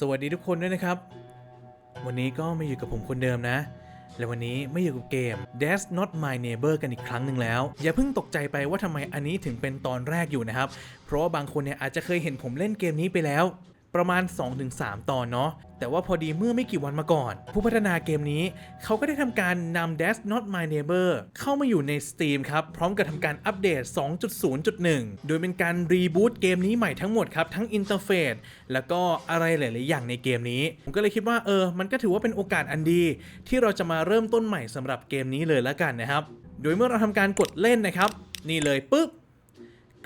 สวัสดีทุกคนด้วยนะครับ วันนี้ก็มาอยู่กับผมคนเดิมนะ และวันนี้ไม่อยู่กับเกม That's Not My Neighbor กันอีกครั้งหนึ่งแล้ว อย่าเพิ่งตกใจไปว่าทำไมอันนี้ถึงเป็นตอนแรกอยู่นะครับ เพราะว่าบางคนเนี่ยอาจจะเคยเห็นผมเล่นเกมนี้ไปแล้ว ประมาณ 2-3 ตอนเนาะแต่ว่าพอดีเมื่อไม่กี่วันมาก่อน ผู้พัฒนาเกมนี้ เขาก็ได้ทำการนำ That's Not My Neighbor เข้ามาอยู่ใน Steam ครับ พร้อมกับทำการอัปเดต 2.0.1 โดยเป็นการรีบูตเกมนี้ใหม่ทั้งหมดครับ ทั้งอินเทอร์เฟซแล้วก็อะไรหลาย ๆ อย่างในเกมนี้ ผมก็เลยคิดว่าเออ มันก็ถือว่าเป็นโอกาสอันดี ที่เราจะมาเริ่มต้นใหม่สำหรับเกมนี้เลยแล้วกันนะครับ โดยเมื่อเราทำการกดเล่นนะครับ นี่เลยปุ๊บ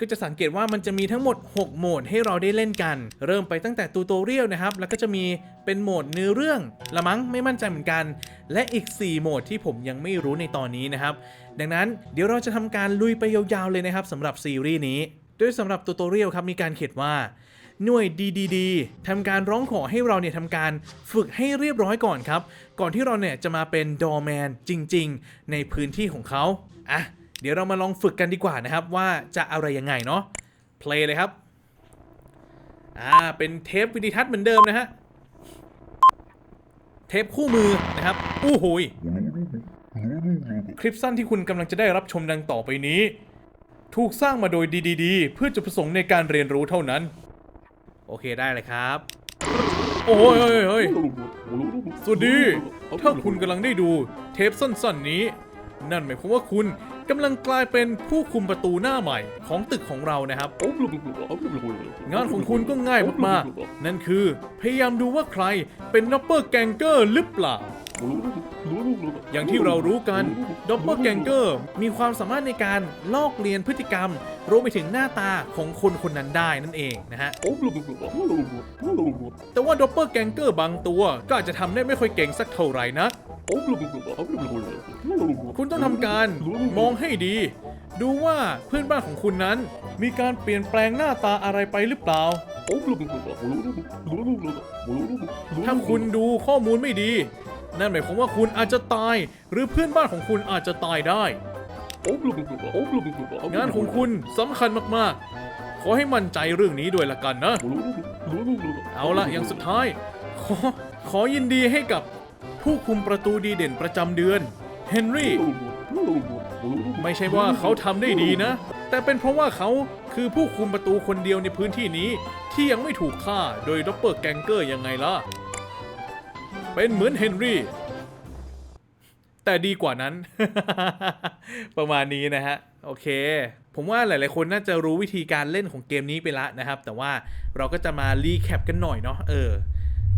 ก็จะสังเกตว่ามันจะมีทั้งหมด 6 โหมดให้เราได้เล่นกัน เริ่มไปตั้งแต่ตูโตเรียลนะครับ แล้วก็จะมีเป็นโหมดเนื้อเรื่องละมั้งไม่มั่นใจเหมือนกัน และอีก 4 โหมดที่ผมยังไม่รู้ในตอนนี้นะครับ ดังนั้นเดี๋ยวเราจะทำการลุยไปยาวๆเลยนะครับสำหรับซีรีส์นี้ โดยสำหรับตูโตเรียลครับมีการเขียนว่าหน่วย DDD ทำการร้องขอให้เราเนี่ยทำการฝึกให้เรียบร้อยก่อนครับ ก่อนที่เราเนี่ยจะมาเป็นดอแมนจริง ๆ ในพื้นที่ของเขาอะ เดี๋ยวเรามาลองฝึกกันดีกว่านะครับว่าจะอะไรยังไงเนาะเพลย์เลยครับอ่าเป็นเทปวิดีทัศน์เหมือนเดิมนะฮะเทปคู่มือนะครับอู้หูยคลิปสั้นที่คุณกำลังจะได้รับชมดังต่อไปนี้ ถูกสร้างมาโดย DDD เพื่อจุดประสงค์ในการเรียนรู้เท่านั้น โอเคได้เลยครับ โอ้ยเฮ้ยเฮ้ยสวัสดี ถ้าคุณกำลังได้ดูเทปสั้นๆนี้ นั่นหมายความว่าคุณ กำลังกลายเป็นผู้คุมประตูหน้าใหม่ของตึกของเรานะครับ งานของคุณก็ง่ายมากๆ นั่นคือพยายามดูว่าใครเป็นดับเบิลแกงเกอร์หรือเปล่า อย่างที่เรารู้กันดับเบิลแกงเกอร์มีความสามารถในการลอกเลียนพฤติกรรม รวมไปถึงหน้าตาของคนคนนั้นได้นั่นเองนะฮะ แต่ว่าดับเบิลแกงเกอร์บางตัวก็อาจจะทำได้ไม่ค่อยเก่งสักเท่าไหร่นะคุณต้องทำการมองให้ดี ดูว่าเพื่อนบ้านของคุณนั้น มีการเปลี่ยนแปลงหน้าตาอะไรไปหรือเปล่าถ้าคุณดูข้อมูลไม่ดี นั่นหมายความว่าคุณอาจจะตาย หรือเพื่อนบ้านของคุณอาจจะตายได้งานของคุณสำคัญมากๆ ขอให้มั่นใจเรื่องนี้ด้วยละกันนะ เอาละอย่างสุดท้าย ขอขอยินดีให้กับผู้คุมประตูดีเด่นประจำเดือนเฮนรี่ไม่ใช่ว่าเขาทำได้ดีนะ แต่เป็นเพราะว่าเขาคือผู้คุมประตูคนเดียวในพื้นที่นี้ที่ยังไม่ถูกฆ่าโดยด็อปเปอร์แกงเกอร์ยังไงล่ะ เป็นเหมือนเฮนรี่ แต่ดีกว่านั้น ประมาณนี้นะฮะ โอเค ผมว่าหลายๆคนน่าจะรู้วิธีการเล่นของเกมนี้ไปละนะครับ แต่ว่าเราก็จะมารีแคปกันหน่อยเนาะเออ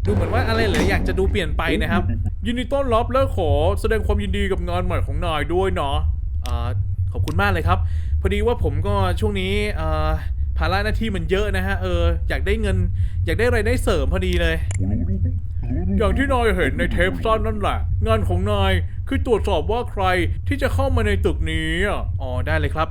ดูเหมือนว่าอะไรหลายอย่างจะดูเปลี่ยนไปนะครับ ยินดีต้อนรับและขอแสดงความยินดีกับงานใหม่ของนายด้วยเนาะอขอบคุณมากเลยครับ พอดีว่าผมก็ช่วงนี้อ่าภาระหน้าที่มันเยอะนะฮะเอออยากได้เงิน อยากได้ไรายได้เสริมพอดีเลย อย่างที่นายเห็นในเทปสั้นนั่นแหละ งานของนายคือตรวจสอบว่าใครที่จะเข้ามาในตึกนี้อ๋อได้เลยครับ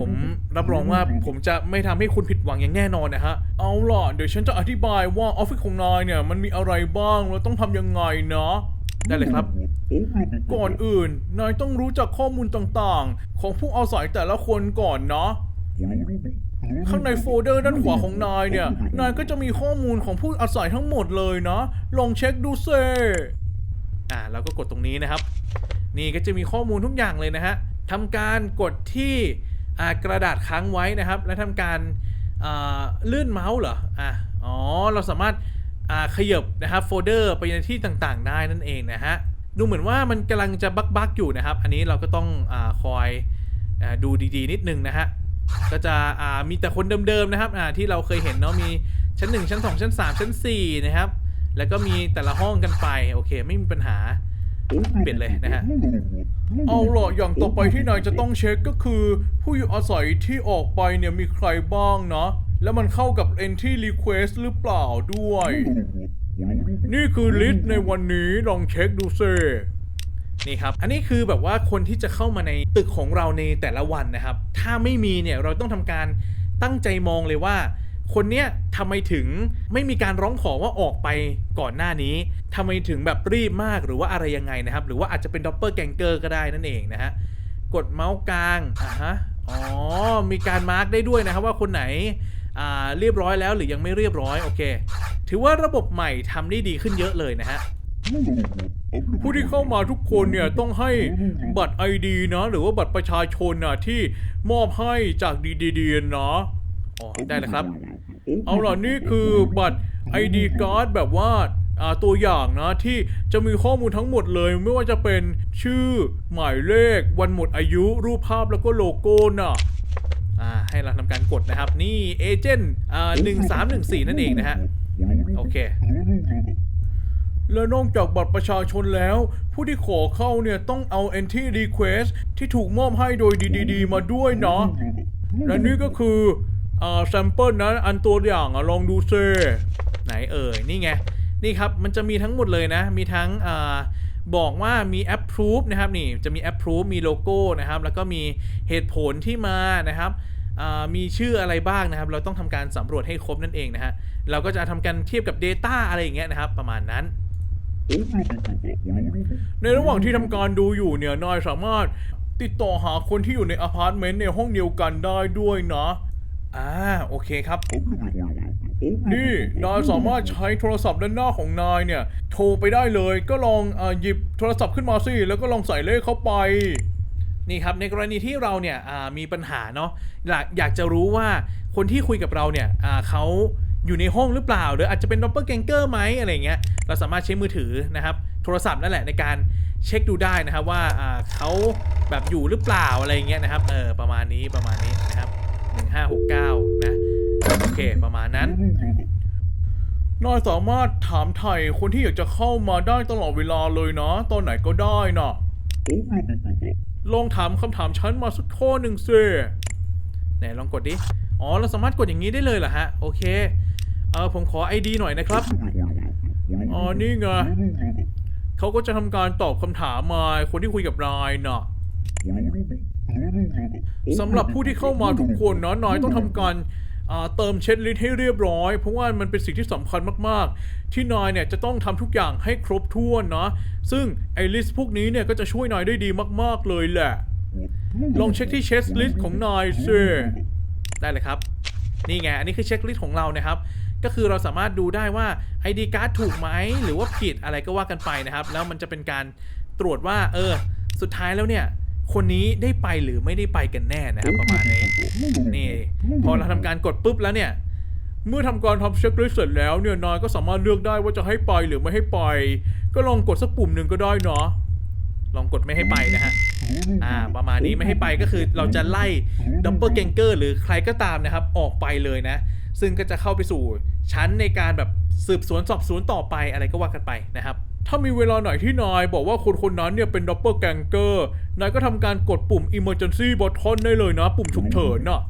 ผมรับรองว่าผมจะไม่ทำให้คุณผิดหวังอย่างแน่นอนนะฮะ เอาล่ะเดี๋ยวฉันจะอธิบายว่าออฟฟิศของนายเนี่ยมันมีอะไรบ้างแล้วต้องทำยังไงเนาะได้เลยครับ ก่อนอื่น นายต้องรู้จักข้อมูลต่างๆ ของผู้อาศัยแต่ละคนก่อนเนาะ ข้างในโฟลเดอร์ด้านขวาของนายเนี่ย นายก็จะมีข้อมูลของผู้อาศัยทั้งหมดเลยนะ ลองเช็คดูเซอ่าเราก็กดตรงนี้นะครับ นี่ก็จะมีข้อมูลทุกอย่างเลยนะฮะทำการกดที่อ่ากระดาษค้างไว้นะครับ และทำการอ่าเลื่อนเมาส์เหรออะอ๋อ เราสามารถอ่าขยับนะครับโฟลเดอร์ไปในที่ต่างๆ ได้นั่นเองนะฮะ ดูเหมือนว่ามันกำลังจะบักๆอยู่นะครับ อันนี้เราก็ต้องอาคอยอาดูดีๆ นิดนึงนะฮะ ก็จะอ่ามีแต่คนเดิมๆนะครับอ่าที่เราเคยเห็นเนาะมีชั้น 1 ชั้น 2 ชั้น 3 ชั้น 4 นะครับ แล้วก็มีแต่ละห้องกันไปโอเค ไม่มีปัญหาเปลี่ยนเลยนะฮะเอาล่ะอย่างต่อไปที่นายจะต้องเช็คก็คือ ผู้อยู่อาศัยที่ออกไปเนี่ยมีใครบ้างเนาะแล้วมันเข้ากับ entry request หรือเปล่าด้วย นี่คือลิสต์ในวันนี้ลองเช็คดูซิ นี่ครับ อันนี้คือแบบว่าคนที่จะเข้ามาในตึกของเราในแต่ละวันนะครับ ถ้าไม่มีเนี่ยเราต้องทำการตั้งใจมองเลยว่า คนเนี้ยทำไมถึงไม่มีการร้องขอว่าออกไปก่อนหน้านี้ทำไมถึงแบบรีบมากหรือว่าอะไรยังไงนะครับ หรือว่าอาจจะเป็นด็อปเปอร์แกงเกอร์ก็ได้นั่นเองนะฮะกดเมาส์กลางอะฮะอ๋อ มีการมาร์กได้ด้วยนะครับว่าคนไหนอ่าเรียบร้อยแล้วหรือยังไม่เรียบร้อยโอเค ถือว่าระบบใหม่ทำได้ดีขึ้นเยอะเลยนะฮะ ผู้ที่เข้ามาทุกคนเนี่ยต้องให้บัตร ID นะ หรือว่าบัตรประชาชนนะที่มอบให้จากดีดีเดียนนะอ๋อได้แล้วครับ เอาล่ะนี่คือบัตร ID card แบบว่าตัวอย่างนะที่จะมีข้อมูลทั้งหมดเลย ไม่ว่าจะเป็นชื่อหมายเลข วันหมดอายุรูปภาพแล้วก็โลโก้น่ะอ่าให้เราทำการกดนะครับ นี่เอเจนต์หนึ่งสามหนึ่งสี่นั่นเองนะฮะ โอเค และนอกจากบัตรประชาชนแล้ว ผู้ที่ขอเข้าเนี่ยต้องเอา entry request ที่ถูกมอบให้โดย DDD มาด้วยเนาะและนี่ก็คืออ่า sample นะอันตัวอย่างอะลองดูเซไหนเอ่ย นี่ไง นี่ครับ มันจะมีทั้งหมดเลยนะ มีทั้งอาบอกว่ามี approve นะครับนี่จะมี approve มีโลโก้นะครับ แล้วก็มีเหตุผลที่มานะครับอ่ามีชื่ออะไรบ้างนะครับ เราต้องทำการสำรวจให้ครบนั่นเองนะฮะ เราก็จะทำการเทียบกับ Data อะไรอย่างเงี้ยนะครับ ประมาณนั้น ในระหว่างที่ทำการดูอยู่เนี่ยนายสามารถติดต่อหาคนที่อยู่ในอพาร์ตเมนต์ในห้องเดียวกันได้ด้วยนะอ่าโอเคครับ นี่นายสามารถใช้โทรศัพท์ด้านหน้าของนายเนี่ย โทรไปได้เลยก็ลองอาหยิบโทรศัพท์ขึ้นมาสิแล้วก็ลองใส่เลขเข้าไป นี่ครับในกรณีที่เราเนี่ยอ่ามีปัญหาเนาะอยากอยากจะรู้ว่าคนที่คุยกับเราเนี่ยอ่าเขา อยู่ในห้องหรือเปล่า หรืออาจจะเป็นดับเบิลแกงเกอร์ไหมอะไรเงี้ยเราสามารถใช้มือถือนะครับ โทรศัพท์นั่นแหละในการเช็คดูได้นะครับว่าเขาแบบอยู่หรือเปล่าอะไรเงี้ยนะครับเออประมาณนี้ประมาณนี้นะครับ1569นะโอเคประมาณนั้นนายสามารถถามไถ่คนที่อยากจะเข้ามาได้ตลอดเวลาเลยนะตอนไหนก็ได้นะลองถามคำถามฉันมาสักข้อหนึ่งสิไหนลองกดดิ อ๋อ เราสามารถกดอย่างนี้ได้เลยเหรอฮะ โอเค เออผมขอ ID หน่อยนะครับ อ๋อ นี่ไงเขาก็จะทำการตอบคำถามมาคนที่คุยกับนายน่ะสำหรับผู้ที่เข้ามาทุกคนนะนายต้องทำการอ่าเติมเช็คลิสต์ให้เรียบร้อย เพราะว่ามันเป็นสิ่งที่สำคัญมากๆ ที่นายเนี่ยจะต้องทำทุกอย่างให้ครบถ้วนนะ ซึ่งไอ้ลิสต์พวกนี้เนี่ยก็จะช่วยนายได้ดีมากๆเลยแหละ ลองเช็คที่เช็คลิสต์ของนายซิได้เลยครับ นี่ไง อันนี้คือเช็คลิสต์ของเรานะครับ ก็คือเราสามารถดูได้ว่า ID card ถูกไหมหรือว่าผิดอะไรก็ว่ากันไปนะครับ แล้วมันจะเป็นการตรวจว่า เออ สุดท้ายแล้วเนี่ย คนนี้ได้ไปหรือไม่ได้ไปกันแน่นะครับ ประมาณนี้นี่พอเราทำการกดปุ๊บแล้วเนี่ยเมื่อทำการทำเช็คลิสต์เสร็จแล้วเนี่ยนายก็สามารถเลือกได้ว่าจะให้ไปหรือไม่ให้ไปก็ลองกดสักปุ่มหนึ่งก็ได้เนาะ ลองกดไม่ให้ไปนะฮะอ่าประมาณนี้ไม่ให้ไปก็คือเราจะไล่ดับเบิลเกงเกอร์หรือใครก็ตามนะครับ ออกไปเลยนะ ซึ่งก็จะเข้าไปสู่ชั้นในการแบบสืบสวนสอบสวนต่อไปอะไรก็ว่ากันไปนะครับถ้ามีเวลาไหนที่นายบอกว่าคนคนนั้นเนี่ยเป็นดับเบิลแกงเกอร์ นายก็ทำการกดปุ่ม emergency button ได้เลยนะ ปุ่มฉุกเฉินน่ะ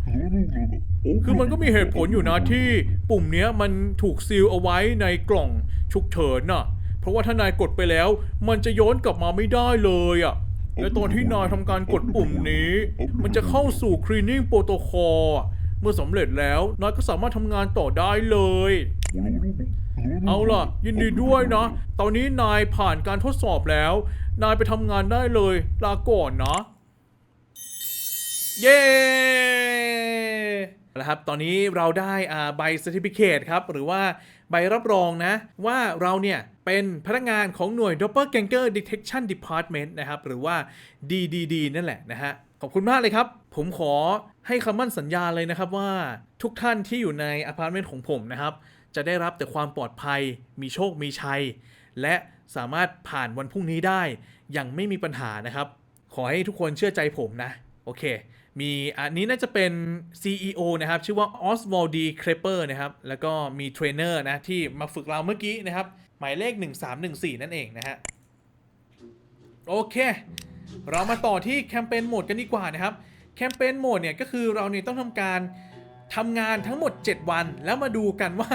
คือมันก็มีเหตุผลอยู่นะที่ปุ่มเนี้ยมันถูกซีลเอาไว้ในกล่องฉุกเฉินน่ะเพ ราะว่าถ้านายกดไปแล้ว มันจะย้อนกลับมาไม่ได้เลยอะ และตอนที่นายทำการกดปุ่มนี้ มันจะเข้าสู่ cleaning protocol อะเมื่อสำเร็จแล้วนายก็สามารถทำงานต่อได้เลย เอาล่ะ ยินดีด้วยนะ ตอนนี้นายผ่านการทดสอบแล้ว นายไปทำงานได้เลย ลาก่อนนะ เย้แล้วครับ ตอนนี้เราได้อาใบ certificate ครับ หรือว่า ใบรับรองนะ ว่าเราเนี่ยเป็นพนักงานของหน่วย Doppelganger Detection Department นะครับ หรือว่า DDD นั่นแหละนะฮะ ขอบคุณมากเลยครับ ผมขอให้คำมั่นสัญญาเลยนะครับว่าทุกท่านที่อยู่ในอพาร์ตเมนต์ของผมนะครับ จะได้รับแต่ความปลอดภัย มีโชคมีชัย และสามารถผ่านวันพรุ่งนี้ได้ อย่างไม่มีปัญหานะครับ ขอให้ทุกคนเชื่อใจผมนะ โอเค มีอันนี้น่าจะเป็น CEO นะครับ ชื่อว่า Oswald D. Creper นะครับ แล้วก็มีเทรนเนอร์นะ ที่มาฝึกเราเมื่อกี้นะครับ หมายเลข 1314 นั่นเองนะฮะ โอเค เรามาต่อที่แคมเปญโหมดกันดีกว่านะครับ แคมเปญโหมดเนี่ย ก็คือเราเนี่ยต้องทำการทำงานทั้งหมด 7 วัน แล้วมาดูกันว่า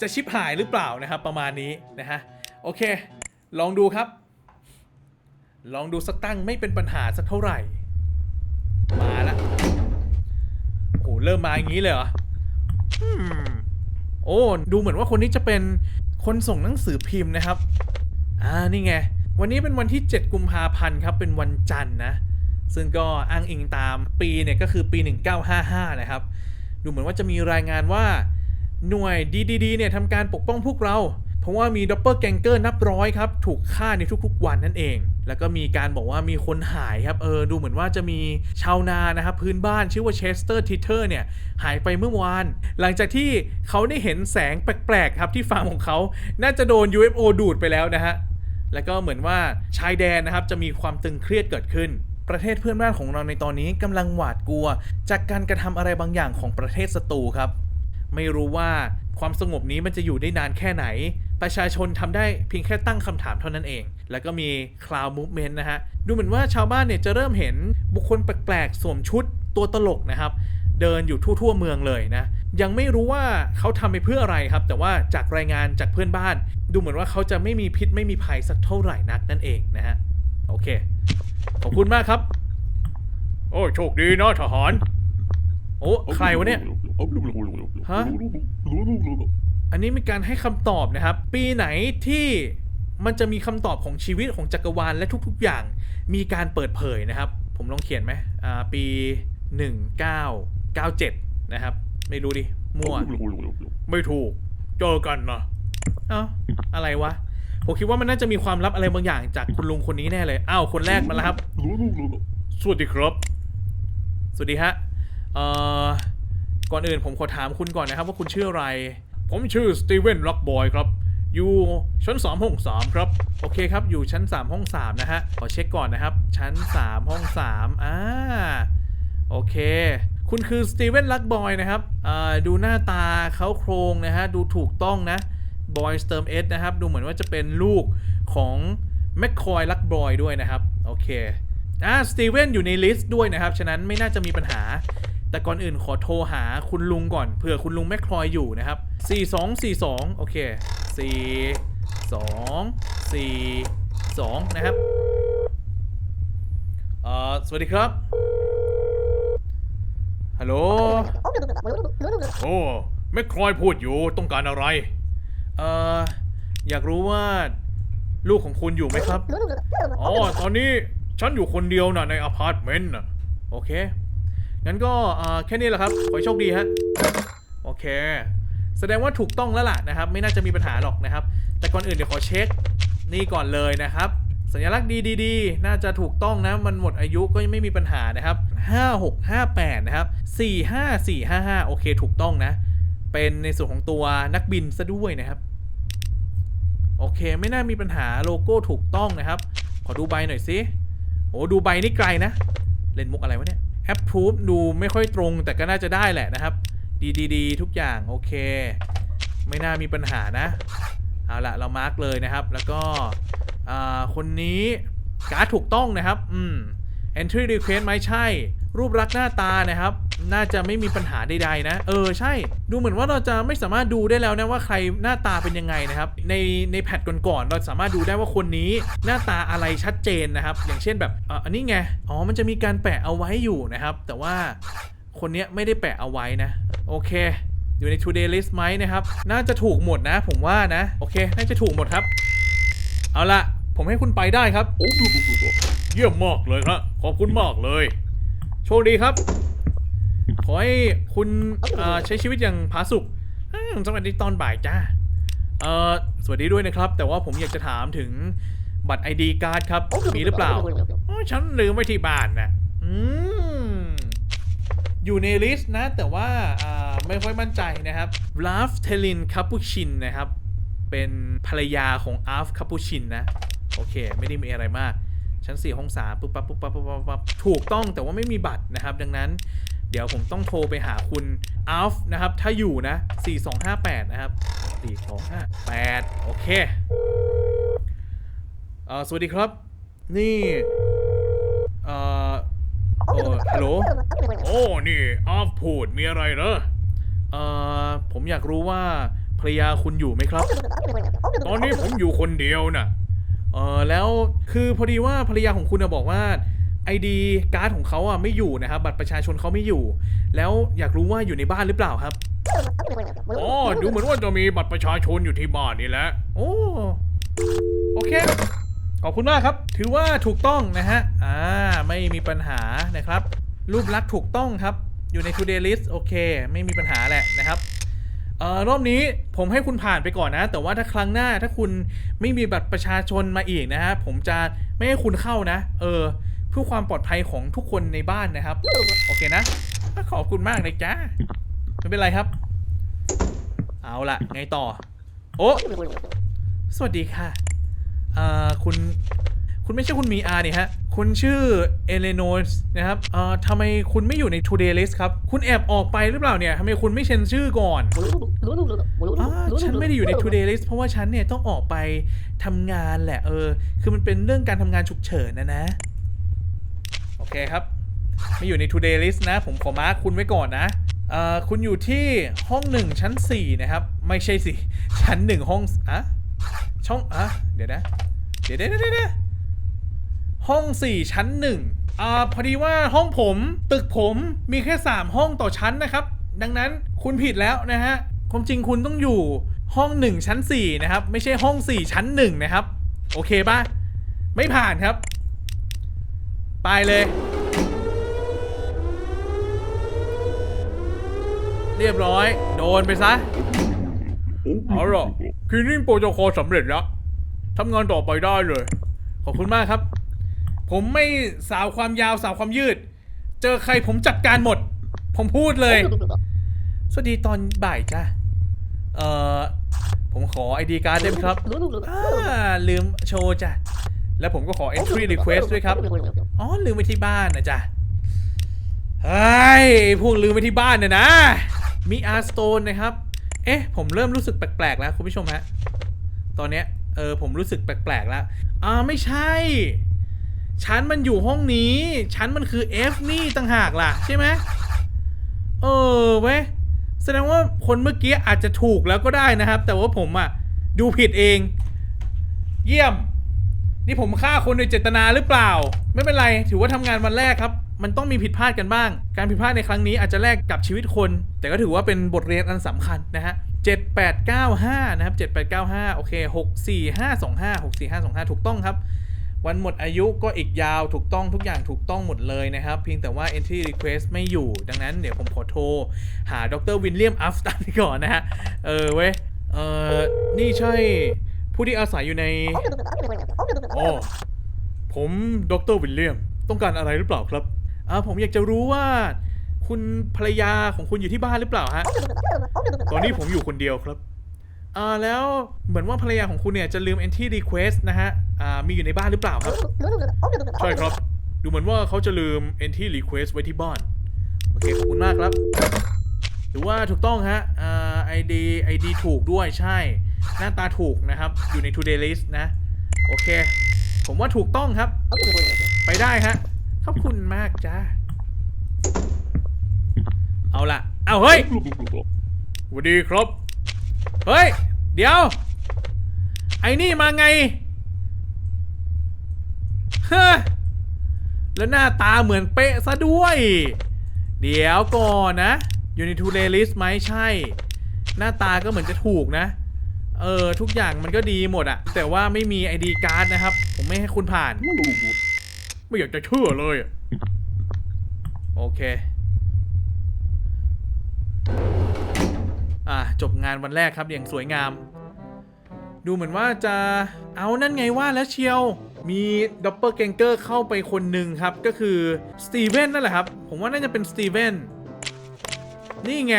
จะชิปหายหรือเปล่านะครับ ประมาณนี้นะฮะ โอเค ลองดูครับ ลองดูสักตั้งไม่เป็นปัญหาสักเท่าไหร่ มาละโอ้โหเริ่มมาอย่างนี้เลยเหรอโอ้ ดูเหมือนว่าคนนี้จะเป็นคนส่งหนังสือพิมพ์นะครับ อ่า นี่ไง วันนี้เป็นวันที่ 7 กุมภาพันธ์ครับ เป็นวันจันทร์นะ ซึ่งก็อ้างอิงตามปีเนี่ยก็คือปี 1955 นะครับ ดูเหมือนว่าจะมีรายงานว่า หน่วย DDD เนี่ยทำการปกป้องพวกเรา เพราะว่ามีดับเบิลแกงเกอร์นับร้อยครับ ถูกฆ่าในทุกๆวันนั่นเอง แล้วก็มีการบอกว่ามีคนหายครับ เออ ดูเหมือนว่าจะมีชาวนานะครับ พื้นบ้านชื่อว่าเชสเตอร์ทิเทอร์เนี่ย หายไปเมื่อวาน หลังจากที่เขาได้เห็นแสงแปลกๆครับที่ฟาร์มของเขา น่าจะโดน UFO ดูดไปแล้วนะฮะ แล้วก็เหมือนว่าชายแดนนะครับจะมีความตึงเครียดเกิดขึ้นประเทศเพื่อนบ้านของเราในตอนนี้กำลังหวาดกลัว จากการกระทำอะไรบางอย่างของประเทศศัตรูครับ ไม่รู้ว่าความสงบนี้มันจะอยู่ได้นานแค่ไหน ประชาชนทำได้เพียงแค่ตั้งคำถามเท่านั้นเอง แล้วก็มี Cloud Movement นะฮะ ดูเหมือนว่าชาวบ้านเนี่ยจะเริ่มเห็นบุคคลแปลกๆ สวมชุดตัวตลกนะครับเดินอยู่ทั่วๆเมืองเลยนะ ยังไม่รู้ว่าเขาทำไปเพื่ออะไรครับ แต่ว่าจากรายงานจากเพื่อนบ้าน ดูเหมือนว่าเขาจะไม่มีพิษไม่มีภัยสักเท่าไหร่นักนั่นเองนะฮะ โอเค ขอบคุณมากครับ โอ้โชคดีนะทหาร โอ้ ใครวะเนี่ยฮะ อันนี้มีการให้คำตอบนะครับ ปีไหนที่มันจะมีคำตอบของชีวิตของจักรวาลและทุกๆ อย่าง มีการเปิดเผยนะครับ ผมลองเขียนไหมอ่าปี 1997 นะครับ ไม่รู้ดิ มั่ว ไม่ถูก เจอกันนะเอ้าอะไรวะ ผมคิดว่ามันน่าจะมีความลับอะไรบางอย่างจากคุณลุงคนนี้แน่เลย อ้าว คนแรกมาแล้วครับ สวัสดีครับ สวัสดีฮะ เอ่อ ก่อนอื่นผมขอถามคุณก่อนนะครับ ว่าคุณชื่ออะไร ผมชื่อสตีเวนล็อกบอยครับ อยู่ชั้น 3 ห้อง 3 ครับ โอเคครับ อยู่ชั้น 3 ห้อง 3 นะฮะ ขอเช็คก่อนนะครับ ชั้น 3 ห้อง 3 อ่า โอเค คุณคือสตีเวนลักบอยนะครับอ่าดูหน้าตาเขาโครงนะฮะ ดูถูกต้องนะบอยสเติมเอสนะครับ ดูเหมือนว่าจะเป็นลูกของแมคคอยลักบอยด้วยนะครับ โอเคอ่าสตีเวนอยู่ในลิสต์ด้วยนะครับ ฉะนั้นไม่น่าจะมีปัญหา แต่ก่อนอื่นขอโทรหาคุณลุงก่อนเผื่อคุณลุงแมคคลอยอยู่นะครับ 4242 โอเค 4 2 4 2 นะครับเอ่อสวัสดีครับ ฮัลโหล โอ้แมคคลอยพูดอยู่ต้องการอะไร เอ่อ อยากรู้ว่าลูกของคุณอยู่ไหมครับ อ๋อ ตอนนี้ฉันอยู่คนเดียวนะในอพาร์ตเมนต์นะโอเค งั้นก็แค่นี้แหละครับ ขอโชคดีฮะ โอเค แสดงว่าถูกต้องแล้วล่ะนะครับ ไม่น่าจะมีปัญหาหรอกนะครับ แต่ก่อนอื่นเดี๋ยวขอเช็คนี่ก่อนเลยนะครับ สัญลักษณ์ดีดีดีน่าจะถูกต้องนะ มันหมดอายุก็ยังไม่มีปัญหานะครับ 5658 นะครับ 45455 โอเคถูกต้องนะ เป็นในส่วนของตัวนักบินซะด้วยนะครับ โอเคไม่น่ามีปัญหาโลโก้ถูกต้องนะครับ ขอดูใบหน่อยสิโอ้ดูใบนี่ไกลนะ เล่นมุกอะไรวะเนี่ย แอปพูฟดูไม่ค่อยตรงแต่ก็น่าจะได้แหละนะครับ ดีดีดีทุกอย่างโอเค ไม่น่ามีปัญหานะ เอาละเรามาร์กเลยนะครับ แล้วก็คนนี้การ์ดถูกต้องนะครับ อืม entry request ไหมใช่ รูปลักษณ์หน้าตานะครับ น่าจะไม่มีปัญหาใดๆนะ เออใช่ ดูเหมือนว่าเราจะไม่สามารถดูได้แล้วนะว่าใครหน้าตาเป็นยังไงนะครับ ในในแพทก่อนๆเราสามารถดูได้ว่าคนนี้หน้าตาอะไรชัดเจนนะครับ อย่างเช่นแบบออันนี้ไง อ๋อ มันจะมีการแปะเอาไว้อยู่นะครับ แต่ว่าคนนี้ไม่ได้แปะเอาไว้นะ โอเค อยู่ใน today list ไหมนะครับ น่าจะถูกหมดนะ ผมว่านะ โอเค น่าจะถูกหมดครับ เอาละผมให้คุณไปได้ครับโอ้เยี่ยมมากเลยฮะขอบคุณมากเลย โชคดีครับ ขอให้คุณเอ่อใช้ชีวิตอย่างผาสุกอืมสวัสดีตอนบ่ายจ้าเอ่อสวัสดีด้วยนะครับ แต่ว่าผมอยากจะถามถึงบัตร ID การ์ดครับ มีหรือเปล่าอ๋อฉันลืมไว้ที่บ้านนะอืมอยู่ในลิสต์นะ แต่ว่าอ่าไม่ค่อยมั่นใจนะครับลาฟเทลินคาปูชินนะครับ เป็นภรรยาของอาร์ฟคาปูชินนะ โอเค ไม่ได้มีอะไรมากชั้น4ห้อง3ปุ๊บปั๊บปุ๊บปั๊บปุ๊บปั๊บปุ๊บปั๊บถูกต้องแต่ว่าไม่มีบัตรนะครับ ดังนั้น เดี๋ยวผมต้องโทรไปหาคุณอัลฟนะครับ ถ้าอยู่นะ 4258 นะครับ 4258 โอเคเอ่อสวัสดีครับ นี่เอ่อโอ้ฮัลโหลโอ้นี่อัลฟพูดมีอะไรเหรอเอ่อผมอยากรู้ว่าภรรยาคุณอยู่ไหมครับ ตอนนี้ผมอยู่คนเดียวน่ะเออแล้วคือพอดีว่าภรรยาของคุณน่ะบอกว่า ไอดีการ์ดของเขาอะไม่อยู่นะครับ บัตรประชาชนเขาไม่อยู่ แล้วอยากรู้ว่าอยู่ในบ้านหรือเปล่าครับอ๋อดูเหมือนว่าจะมีบัตรประชาชนอยู่ที่บ้านนี่แหละโอ้โอเค ขอบคุณมากครับ ถือว่าถูกต้องนะฮะอ่าไม่มีปัญหานะครับ รูปลักษณ์ถูกต้องครับ อยู่ใน today list โอเค ไม่มีปัญหาแหละนะครับเอ่อรอบนี้ผมให้คุณผ่านไปก่อนนะ แต่ว่าถ้าครั้งหน้าถ้าคุณไม่มีบัตรประชาชนมาอีกนะฮะผมจะไม่ให้คุณเข้านะ เออ เพื่อความปลอดภัยของทุกคนในบ้านนะครับ โอเคนะ ขอบคุณมากเลยจ้าไม่เป็นไรครับ เอาละไงต่อ โอ้สวัสดีค่ะเอ่อคุณคุณไม่ใช่คุณมีอาเนี่ยฮะ คุณชื่อเอเลโนสนะครับเอ่อทำไมคุณไม่อยู่ใน Today List ครับ คุณแอบออกไปหรือเปล่าเนี่ยทำไมคุณไม่เซ็นชื่อก่อนอาฉันไม่ได้อยู่ใน Today List เพราะว่าฉันเนี่ยต้องออกไปทำงานแหละเออ คือมันเป็นเรื่องการทำงานฉุกเฉินนะนะ โอเคครับไม่อยู่ใน Today List นะ ผมขอมาร์คคุณไว้ก่อนนะเอ่อคุณอยู่ที่ห้องหนึ่งชั้นสี่นะครับ ไม่ใช่สิ ชั้นหนึ่งห้องอะช่องอะเดี๋ยวนะเดี๋ยวเดี๋ยวเดี๋ยวเดี๋ยวห้องสี่ชั้นหนึ่งอ่าพอดีว่าห้องผมตึกผมมีแค่สามห้องต่อชั้นนะครับ ดังนั้นคุณผิดแล้วนะฮะความจริงคุณต้องอยู่ห้องหนึ่งชั้นสี่นะครับ ไม่ใช่ห้องสี่ชั้นหนึ่งนะครับ โอเคป่ะ ไม่ผ่านครับ ไปเลย เรียบร้อย โดนไปซะเอาล่ะคืนนี้โปรโตคอลสำเร็จแล้วทำงานต่อไปได้เลย ขอบคุณมากครับ ผมไม่สาวความยาวสาวความยืด เจอใครผมจัดการหมด ผมพูดเลย สวัสดีตอนบ่ายจ้ะ เอ่อ ผมขอ ID การ์ดได้ไหมครับอ่าลืมโชว์จ้ะ แล้วผมก็ขอ entry request ด้วยครับ อ๋อ ลืมไว้ที่บ้านนะจ๊ะ เฮ้ย พวกลืมไว้ที่บ้านเนี่ยนะ มีอาร์สโตนนะครับ เอ๊ะ ผมเริ่มรู้สึกแปลกๆ แล้วคุณผู้ชมฮะ ตอนเนี้ย เออ ผมรู้สึกแปลกๆ แล้ว อ่า ไม่ใช่ ชั้นมันอยู่ห้องนี้ ชั้นมันคือ F นี่ต่างหากล่ะ ใช่ไหม เออเว้ย แสดงว่าคนเมื่อกี้อาจจะถูกแล้วก็ได้นะครับ แต่ว่าผมอะ ดูผิดเอง เยี่ยม นี่ผมฆ่าคนโดยเจตนาหรือเปล่า ไม่เป็นไร ถือว่าทำงานวันแรกครับ มันต้องมีผิดพลาดกันบ้าง การผิดพลาดในครั้งนี้อาจจะแลกกับชีวิตคน แต่ก็ถือว่าเป็นบทเรียนอันสำคัญนะฮะ7895 นะครับ 7895 โอเค 64525 64525 ถูกต้องครับ วันหมดอายุก็อีกยาวถูกต้องทุกอย่างถูกต้องหมดเลยนะครับ เพียงแต่ว่า entry request ไม่อยู่ ดังนั้นเดี๋ยวผมขอโทร หาดรวินเลียมอัฟตันก่อนนะฮะ เออเว้ย เออนี่ใช่ ผู้ที่อาศัยอยู่ในอ๋อผมดรวิลเลียม ต้องการอะไรหรือเปล่าครับอ่าผมอยากจะรู้ว่า คุณภรรยาของคุณอยู่ที่บ้านหรือเปล่าฮะ ตอนนี้ผมอยู่คนเดียวครับ อ่าแล้วเหมือนว่าภรรยาของคุณเนี่ยจะลืม entry request นะฮะ อ่ามีอยู่ในบ้านหรือเปล่าครับ ใช่ครับ ดูเหมือนว่าเขาจะลืม entry request ไว้ที่บ้าน โอเคขอบคุณมากครับ หรือว่าถูกต้องฮะ อ่า ID ID ถูกด้วยใช่ หน้าตาถูกนะครับ อยู่ใน today list นะ โอเค ผมว่าถูกต้องครับ ไปได้ฮะ ขอบคุณมากจ้า เอาละเอาเฮ้ยสวัสดีครับ เฮ้ย เดี๋ยว ไอ้นี่มาไง เฮ้แล้วหน้าตาเหมือนเป๊ะซะด้วย เดี๋ยวก่อนนะ อยู่ในทูเลลิสไหมใช่ หน้าตาก็เหมือนจะถูกนะ เออทุกอย่างมันก็ดีหมดอะแต่ว่าไม่มี ID การ์ดนะครับ ผมไม่ให้คุณผ่าน ไม่อยากจะเชื่อเลยอะโอเค อะจบงานวันแรกครับอย่างสวยงาม ดูเหมือนว่าจะเอานั่นไงว่าแล้วเชียว มีดับเบิลเกงเกอร์เข้าไปคนหนึ่งครับ ก็คือสตีเวนนั่นแหละครับ ผมว่าน่าจะเป็นสตีเวนนี่ไง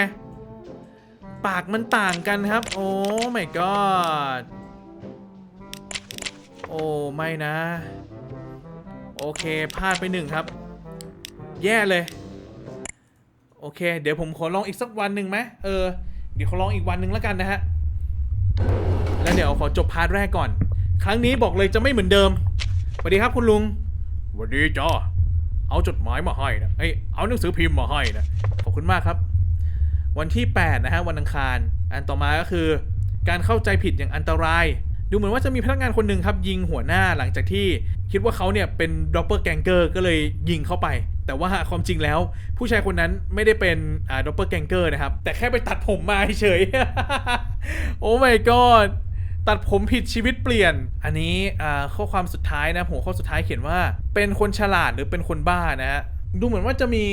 ปากมันต่างกันครับ โอ้ my god โอ้ ไม่นะ โอเคพลาดไปหนึ่งครับ แย่เลย โอเค เดี๋ยวผมขอลองอีกสักวันหนึ่งไหมเออ เดี๋ยวขอลองอีกวันหนึ่งแล้วกันนะฮะ แล้วเดี๋ยวขอจบพาร์ทแรกก่อน ครั้งนี้บอกเลยจะไม่เหมือนเดิมสวัสดีครับคุณลุงสวัสดีจ้าเอาจดหมายมาให้นะเอ้ยเอาหนังสือพิมพ์มาให้นะ ขอบคุณมากครับ วันที่ 8 นะฮะวันอังคาร อันต่อมาก็คือ การเข้าใจผิดอย่างอันตราย ดูเหมือนว่าจะมีพนักงานคนหนึ่งครับ ยิงหัวหน้าหลังจากที่คิดว่าเขาเนี่ยเป็นด็อปเปอร์แกงเกอร์ก็เลยยิงเข้าไป แต่ว่าความจริงแล้ว ผู้ชายคนนั้นไม่ได้เป็นอ่าด็อปเปอร์แกงเกอร์นะครับ แต่แค่ไปตัดผมมาเฉยโอ้ my god ตัดผมผิดชีวิตเปลี่ยน อันนี้อ่าข้อความสุดท้ายนะผมข้อสุดท้ายเขียนว่า เป็นคนฉลาดหรือเป็นคนบ้านะฮะ ดูเหมือนว่าจะมี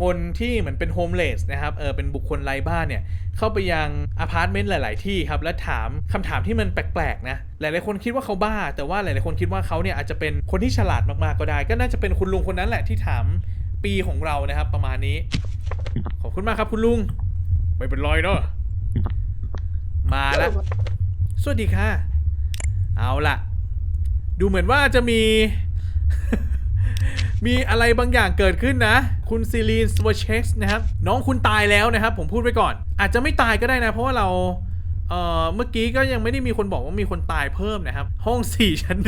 คนที่เหมือนเป็นโฮมเลสนะครับ เออ เป็นบุคคลไร้บ้านเนี่ย เข้าไปยังอพาร์ตเมนต์หลาย ๆ ที่ครับ และถามคำถามที่มันแปลก ๆ นะ หลาย ๆ คนคิดว่าเขาบ้า แต่ว่าหลาย ๆ คนคิดว่าเขาเนี่ยอาจจะเป็นคนที่ฉลาดมาก ๆ ก็ได้ ก็น่าจะเป็นคุณลุงคนนั้นแหละที่ถามปีของเรานะครับ ประมาณนี้ ขอบคุณมากครับคุณลุง ไม่เป็นไรเนาะ มาแล้ว สวัสดีค่ะ เอาล่ะ ดูเหมือนว่าจะมี มีอะไรบางอย่างเกิดขึ้นนะ คุณซีลีนสวเช็กนะครับ น้องคุณตายแล้วนะครับ ผมพูดไว้ก่อน อาจจะไม่ตายก็ได้นะ เพราะว่าเราเอ่อเมื่อกี้ก็ยังไม่ได้มีคนบอกว่ามีคนตายเพิ่มนะครับ ห้อง 4 ชั้น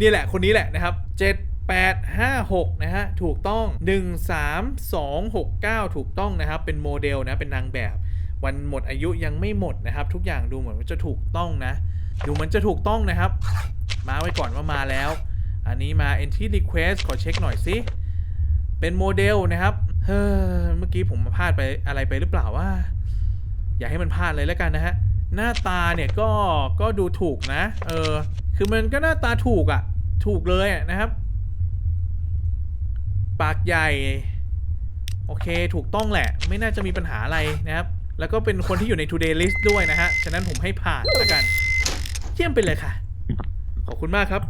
นี่แหละคนนี้แหละนะครับ 7 8 5 6 นะฮะ ถูกต้อง 1 3 2 6 9 ถูกต้องนะครับ เป็นโมเดลนะ เป็นนางแบบ วันหมดอายุยังไม่หมดนะครับ ทุกอย่างดูเหมือนว่าจะถูกต้องนะ ดูเหมือนจะถูกต้องนะครับ มาไว้ก่อนว่ามาแล้ว อันนี้มา entry request ขอเช็คหน่อยสิ เป็นโมเดลนะครับเฮ้อเมื่อกี้ผมพลาดไปอะไรไปหรือเปล่าว่า อย่าให้มันพลาดเลยแล้วกันนะฮะ หน้าตาเนี่ยก็ก็ดูถูกนะ เออ คือมันก็หน้าตาถูกอะ่ะ ถูกเลยะนะครับ ปากใหญ่ โอเคถูกต้องแหละ ไม่น่าจะมีปัญหาอะไรนะครับ แล้วก็เป็นคนที่อยู่ใน today list ด้วยนะฮะ ฉะนั้นผมให้ผ่านแล้วกัน เยี่ยมไปเลยค่ะ ขอบคุณมากครับ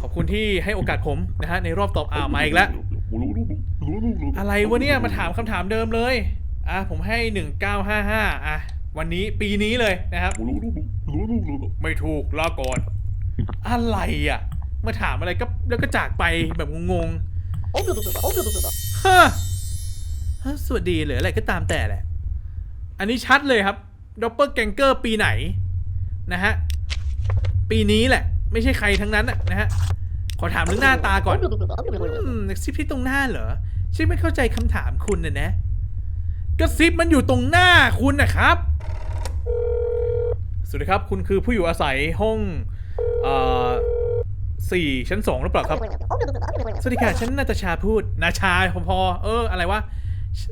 ขอบคุณที่ให้โอกาสผมนะฮะในรอบตอบอ่าวมาอีกแล้ว อะไรวะเนี่ยมาถามคำถามเดิมเลย อะผมให้ 1955 อะ วันนี้ปีนี้เลยนะครับ ไม่ถูกลาก่อน อะไรอะ มาถามอะไรก็แล้วก็จากไปแบบงงๆฮะฮะสวัสดีหรืออะไรก็ตามแต่แหละ อันนี้ชัดเลยครับด็อปเปอร์แกงเกอร์ปีไหน นะฮะ ปีนี้แหละ ไม่ใช่ใครทั้งนั้นนะฮะ ขอถามเรื่องหน้าตาก่อนอืมซิปที่ตรงหน้าเหรอฉันไม่เข้าใจคำถามคุณนะนะก็ซิปมันอยู่ตรงหน้าคุณนะครับ สวัสดีครับ คุณคือผู้อยู่อาศัยห้องเอ่อสี่ชั้นสองหรือเปล่าครับ สวัสดีค่ะ ฉันนาตาชาพูด นาชาพอพอเออ อะไรวะ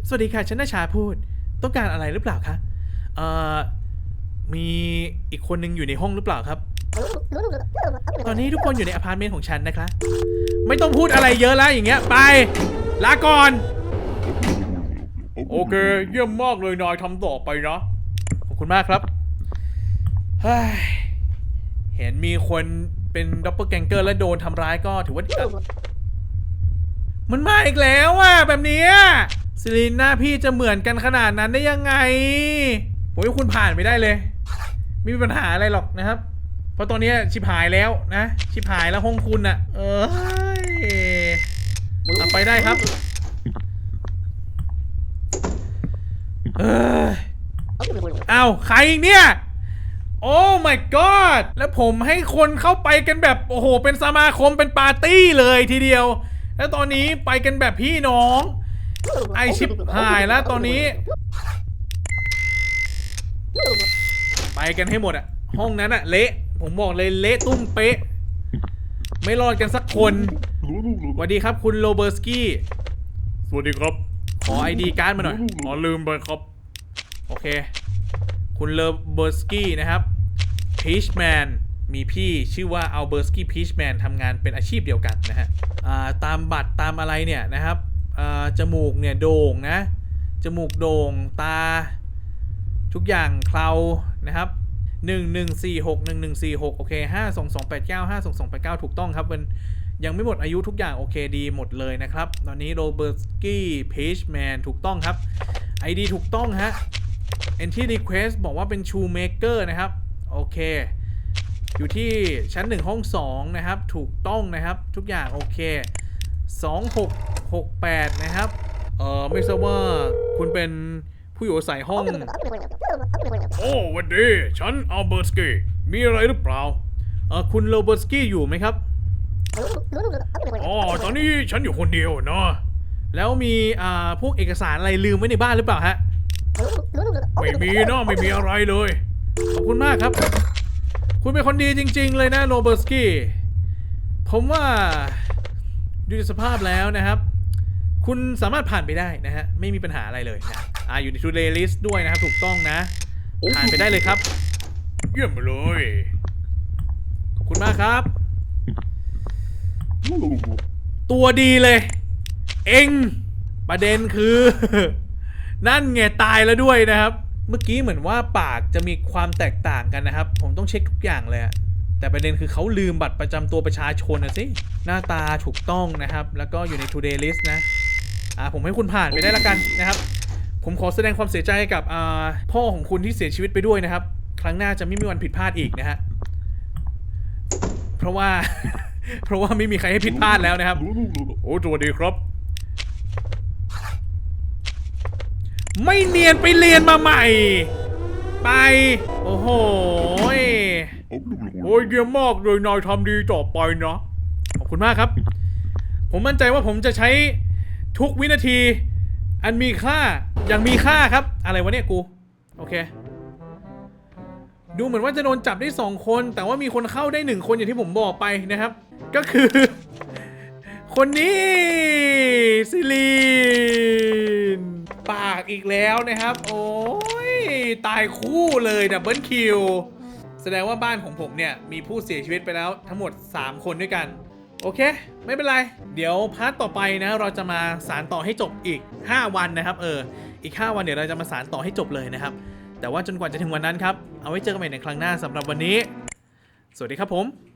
สวัสดีค่ะ ฉันนาชาพูด ต้องการอะไรหรือเปล่าคะ เอ่อ มีอีกคนนึงอยู่ในห้องหรือเปล่าครับ ตอนนี้ทุกคนอยู่ในอพาร์ตเมนต์ของฉันนะคะ ไม่ต้องพูดอะไรเยอะแล้วอย่างเงี้ยไป ลาก่อน โอเค เยี่ยมมากเลยนายทำต่อไปนะ ขอบคุณมากครับเฮ้ยเห็นมีคนเป็นด็อปเปอร์แกงเกอร์แล้วโดนทำร้ายก็ถือว่า มันมาอีกแล้วอะแบบนี้ซิลินหน้าพี่จะเหมือนกันขนาดนั้นได้ยังไงผมว่าคุณผ่านไปได้เลย ไม่มีปัญหาอะไรหรอกนะครับ เพราะตอนนี้ชิบหายแล้วนะ ชิบหายแล้วห้องคุณอะเอ้ยเอาไปได้ครับเอ้ยเอาใครเนี่ย โอ้ my god แล้วผมให้คนเข้าไปกันแบบ โอ้โห เป็นสมาคมเป็นปาร์ตี้เลยทีเดียว แล้วตอนนี้ไปกันแบบพี่น้อง ไอชิบหายแล้วตอนนี้ ไปกันให้หมดอะห้องนั้นอะเละ ผมบอกเลยเละตุ้มเป๊ะ ไม่รอดกันสักคนสวัสดีครับ คุณโรเบอร์สกี้ สวัสดีครับ ขอไอดีการ์ดมาหน่อยอ๋อลืมไปครับ โอเค คุณเลเบอร์สกี้นะครับพีชแมนมีพี่ชื่อว่าอัลเบอร์สกี้พีชแมนทำงานเป็นอาชีพเดียวกันนะฮะอ่าตามบัตรตามอะไรเนี่ยนะครับอ่าจมูกเนี่ยโด่งนะ จมูกโด่งตา ทุกอย่างเคลา นะครับ1146 1146โอเค52289 52289ถูกต้องครับมันยังไม่หมดอายุทุกอย่างโอเคดีหมดเลยนะครับ ตอนนี้โรเบิร์ตสกี้เพจแมนถูกต้องครับ ID ถูกต้องฮะ Entry Request บอกว่าเป็น Shoemaker นะครับ โอเค อยู่ที่ชั้น 1 ห้อง 2 นะครับ ถูกต้องนะครับ ทุกอย่างโอเค 2668 นะครับ เออไม่ทราบว่าคุณเป็นผู้อยู่อาศัยห้อง โอ้วันดี ฉันอัลเบิร์ตสกี้มีอะไรหรือเปล่าเออคุณโรเบิร์ตสกี้อยู่ไหมครับ อ๋อ ตอนนี้ฉันอยู่คนเดียวเนาะแล้วมีอ่าพวกเอกสารอะไรลืมไว้ในบ้านหรือเปล่าฮะ ไม่มีเนาะไม่มีอะไรเลย ขอบคุณมากครับ คุณเป็นคนดีจริง ๆ เลยนะโรเบิร์ตสกี้ ผมว่าดูสภาพแล้วนะครับ คุณสามารถผ่านไปได้นะฮะ ไม่มีปัญหาอะไรเลยนะอ่าอยู่ในทูเดย์ลิสด้วยนะครับ ถูกต้องนะ ผ่านไปได้เลยครับ เยี่ยมเลย ขอบคุณมากครับ ตัวดีเลย เองประเด็นคือ นั่นไงตายแล้วด้วยนะครับ เมื่อกี้เหมือนว่าปากจะมีความแตกต่างกันนะครับ ผมต้องเช็คทุกอย่างเลยแต่ประเด็นคือเขาลืมบัตรประจำตัวประชาชนนะสิ หน้าตาถูกต้องนะครับ แล้วก็อยู่ใน today list นะ อ่าผมให้คุณผ่านไปได้ละกันนะครับ ผมขอแสดงความเสียใจกับพ่อของคุณที่เสียชีวิตไปด้วยนะครับ ครั้งหน้าจะไม่มีวันผิดพลาดอีกนะฮะเพราะว่า เพราะว่าไม่มีใครให้ผิดพลาดแล้วนะครับ โอ้สวัสดีครับ ไม่เนียนไปเรียนมาใหม่ ไป โอ้โหโอ้ยเยี่ยมมากเลยนายทำดีต่อไปนะขอบคุณมากครับ ผมมั่นใจว่าผมจะใช้ทุกวินาที อันมีค่าอย่างมีค่าครับ อะไรวะเนี่ยกู โอเค ดูเหมือนว่าจะโดนจับได้ 2 คน แต่ว่ามีคนเข้าได้ 1 คนอย่างที่ผมบอกไปนะครับ ก็คือ คนนี้ซิลีน ปากอีกแล้วนะครับ โอ้ย ตายคู่เลยดับเบิลคิวแสดงว่าบ้านของผมเนี่ย มีผู้เสียชีวิตไปแล้วทั้งหมด 3 คนด้วยกัน โอเค ไม่เป็นไร เดี๋ยวพาร์ทต่อไปนะ เราจะมาสารต่อให้จบอีก 5 วันนะครับ เออ อีก 5 วันเดี๋ยวเราจะมาสารต่อให้จบเลยนะครับ แต่ว่าจนกว่าจะถึงวันนั้นครับ เอาไว้เจอกันใหม่ในครั้งหน้าสำหรับวันนี้ สวัสดีครับผม